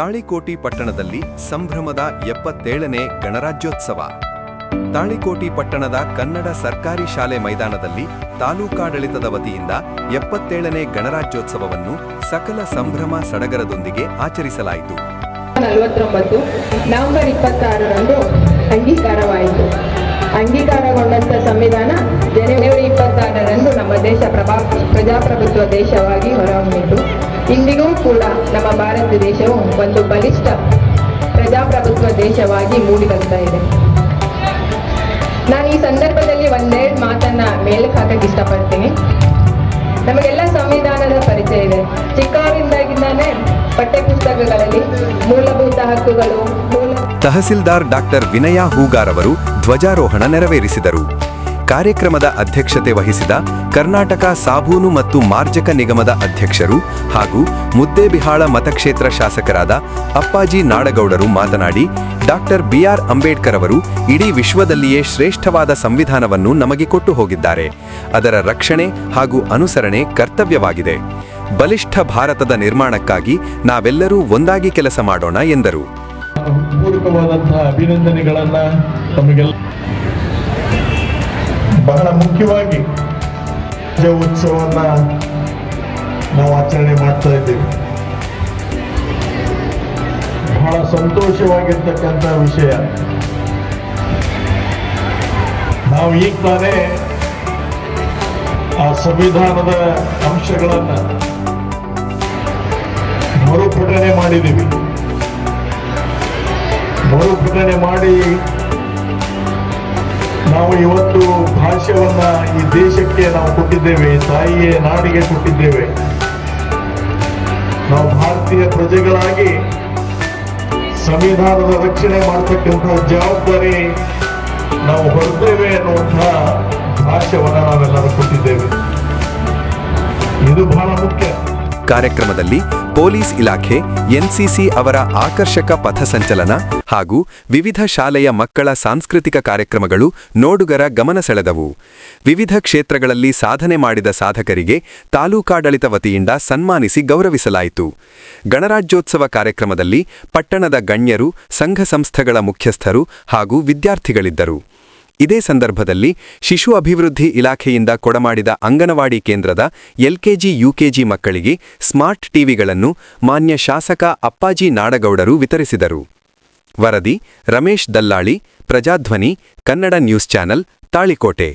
ತಾಳಿಕೋಟಿ ಪಟ್ಟಣದಲ್ಲಿ ಸಂಭ್ರಮದ ಎಪ್ಪತ್ತೇಳನೇ ಗಣರಾಜ್ಯೋತ್ಸವ. ತಾಳಿಕೋಟಿ ಪಟ್ಟಣದ ಕನ್ನಡ ಸರ್ಕಾರಿ ಶಾಲೆ ಮೈದಾನದಲ್ಲಿ ತಾಲೂಕಾಡಳಿತದ ವತಿಯಿಂದ ಎಪ್ಪತ್ತೇಳನೇ ಗಣರಾಜ್ಯೋತ್ಸವವನ್ನು ಸಕಲ ಸಂಭ್ರಮ ಸಡಗರದೊಂದಿಗೆ ಆಚರಿಸಲಾಯಿತು. ನಲವತ್ತೊಂಬತ್ತು ನವೆಂಬರ್ ಇಪ್ಪತ್ತಾರರಂದು ಅಂಗೀಕಾರವಾಯಿತು. ಅಂಗೀಕಾರಗೊಂಡಂಥ ಸಂವಿಧಾನ ಜನವರಿ ಇಪ್ಪತ್ತಾರರಂದು ನಮ್ಮ ದೇಶ ಪ್ರಭಾ ಪ್ರಜಾಪ್ರಭುತ್ವ ದೇಶವಾಗಿ ಹೊರಹೊಮ್ಮಿತು. ಇಂದಿಗೂ ಕೂಡ ನಮ್ಮ ಭಾರತ ದೇಶವು ಒಂದು ಬಲಿಷ್ಠ ಪ್ರಜಾಪ್ರಭುತ್ವ ದೇಶವಾಗಿ ಮೂಡಿ ಇದೆ. ನಾನು ಈ ಸಂದರ್ಭದಲ್ಲಿ ಒಂದೆರಡು ಮಾತನ್ನ ಮೇಲಕ್ಕೆ ಹಾಕಕ್ಕೆ ಇಷ್ಟಪಡ್ತೀನಿ. ನಮಗೆಲ್ಲ ಸಂವಿಧಾನದ ಪರಿಚಯ ಇದೆ. ಚಿಕ್ಕವರಿಂದಾಗಿದ್ದಾನೆ ಪಠ್ಯಪುಸ್ತಕಗಳಲ್ಲಿ ಮೂಲಭೂತ ಹಕ್ಕುಗಳು ತಹಸೀಲ್ದಾರ್ ಡಾಕ್ಟರ್ ವಿನಯ ಹೂಗಾರ್ ಅವರು ಧ್ವಜಾರೋಹಣ ನೆರವೇರಿಸಿದರು. ಕಾರ್ಯಕ್ರಮದ ಅಧ್ಯಕ್ಷತೆ ವಹಿಸಿದ ಕರ್ನಾಟಕ ಸಾಬೂನು ಮತ್ತು ಮಾರ್ಜಕ ನಿಗಮದ ಅಧ್ಯಕ್ಷರು ಹಾಗೂ ಮುದ್ದೇಬಿಹಾಳ ಮತಕ್ಷೇತ್ರ ಶಾಸಕರಾದ ಅಪ್ಪಾಜಿ ನಾಡಗೌಡರು ಮಾತನಾಡಿ, ಡಾಕ್ಟರ್ ಬಿಆರ್ ಅಂಬೇಡ್ಕರ್ ಅವರು ಇಡೀ ವಿಶ್ವದಲ್ಲಿಯೇ ಶ್ರೇಷ್ಠವಾದ ಸಂವಿಧಾನವನ್ನು ನಮಗೆ ಕೊಟ್ಟು ಹೋಗಿದ್ದಾರೆ. ಅದರ ರಕ್ಷಣೆ ಹಾಗೂ ಅನುಸರಣೆ ಕರ್ತವ್ಯವಾಗಿದೆ. ಬಲಿಷ್ಠ ಭಾರತದ ನಿರ್ಮಾಣಕ್ಕಾಗಿ ನಾವೆಲ್ಲರೂ ಒಂದಾಗಿ ಕೆಲಸ ಮಾಡೋಣ ಎಂದರು. ಬಹಳ ಮುಖ್ಯವಾಗಿ ಉತ್ಸವನ್ನ ನಾವು ಆಚರಣೆ ಮಾಡ್ತಾ ಇದ್ದೇವೆ. ಬಹಳ ಸಂತೋಷವಾಗಿರ್ತಕ್ಕಂಥ ವಿಷಯ. ನಾವು ಈಗ ತಾನೇ ಆ ಸಂವಿಧಾನದ ಅಂಶಗಳನ್ನ ಮರುಪಠನೆ ಮಾಡಿದ್ದೀವಿ. ಮರುಪಠನೆ ಮಾಡಿ ನಾವು ಇವತ್ತು ಭಾಷ್ಯವನ್ನ ಈ ದೇಶಕ್ಕೆ ನಾವು ಕೊಟ್ಟಿದ್ದೇವೆ ತಾಯಿಯ ನಾಡಿಗೆ ಕೊಟ್ಟಿದ್ದೇವೆ. ನಾವು ಭಾರತೀಯ ಪ್ರಜೆಗಳಾಗಿ ಸಂವಿಧಾನದ ರಕ್ಷಣೆ ಮಾಡತಕ್ಕಂತಹ ಜವಾಬ್ದಾರಿ ನಾವು ಹೊರತೇವೆ ಅನ್ನುವಂತಹ ಭಾಷ್ಯವನ್ನು ನಾವೆಲ್ಲರೂ ಕೊಟ್ಟಿದ್ದೇವೆ. ಇದು ಬಹಳ ಮುಖ್ಯ. ಕಾರ್ಯಕ್ರಮದಲ್ಲಿ ಪೊಲೀಸ್ ಇಲಾಖೆ ಎನ್ಸಿಸಿ ಅವರ ಆಕರ್ಷಕ ಪಥಸಂಚಲನ ಹಾಗೂ ವಿವಿಧ ಶಾಲೆಯ ಮಕ್ಕಳ ಸಾಂಸ್ಕೃತಿಕ ಕಾರ್ಯಕ್ರಮಗಳು ನೋಡುಗರ ಗಮನ ಸೆಳೆದವು. ವಿವಿಧ ಕ್ಷೇತ್ರಗಳಲ್ಲಿ ಸಾಧನೆ ಮಾಡಿದ ಸಾಧಕರಿಗೆ ತಾಲೂಕಾಡಳಿತ ವತಿಯಿಂದ ಸನ್ಮಾನಿಸಿ ಗೌರವಿಸಲಾಯಿತು. ಗಣರಾಜ್ಯೋತ್ಸವ ಕಾರ್ಯಕ್ರಮದಲ್ಲಿ ಪಟ್ಟಣದ ಗಣ್ಯರು, ಸಂಘ ಸಂಸ್ಥೆಗಳ ಮುಖ್ಯಸ್ಥರು ಹಾಗೂ ವಿದ್ಯಾರ್ಥಿಗಳಿದ್ದರು. ಇದೇ ಸಂದರ್ಭದಲ್ಲಿ ಶಿಶು ಅಭಿವೃದ್ಧಿ ಇಲಾಖೆಯಿಂದ ಕೊಡಮಾಡಿದ ಅಂಗನವಾಡಿ ಕೇಂದ್ರದ ಎಲ್ಕೆಜಿ, ಯುಕೆಜಿ ಮಕ್ಕಳಿಗೆ ಸ್ಮಾರ್ಟ್ ಟಿವಿಗಳನ್ನು ಮಾನ್ಯ ಶಾಸಕ ಅಪ್ಪಾಜಿ ನಾಡಗೌಡರು ವಿತರಿಸಿದರು. ವರದಿ ರಮೇಶ್ ದಲ್ಲಾಳಿ ಪ್ರಜಾಧ್ವನಿ ಕನ್ನಡ ನ್ಯೂಸ್ ಚಾನೆಲ್ ತಾಳಿಕೋಟೆ.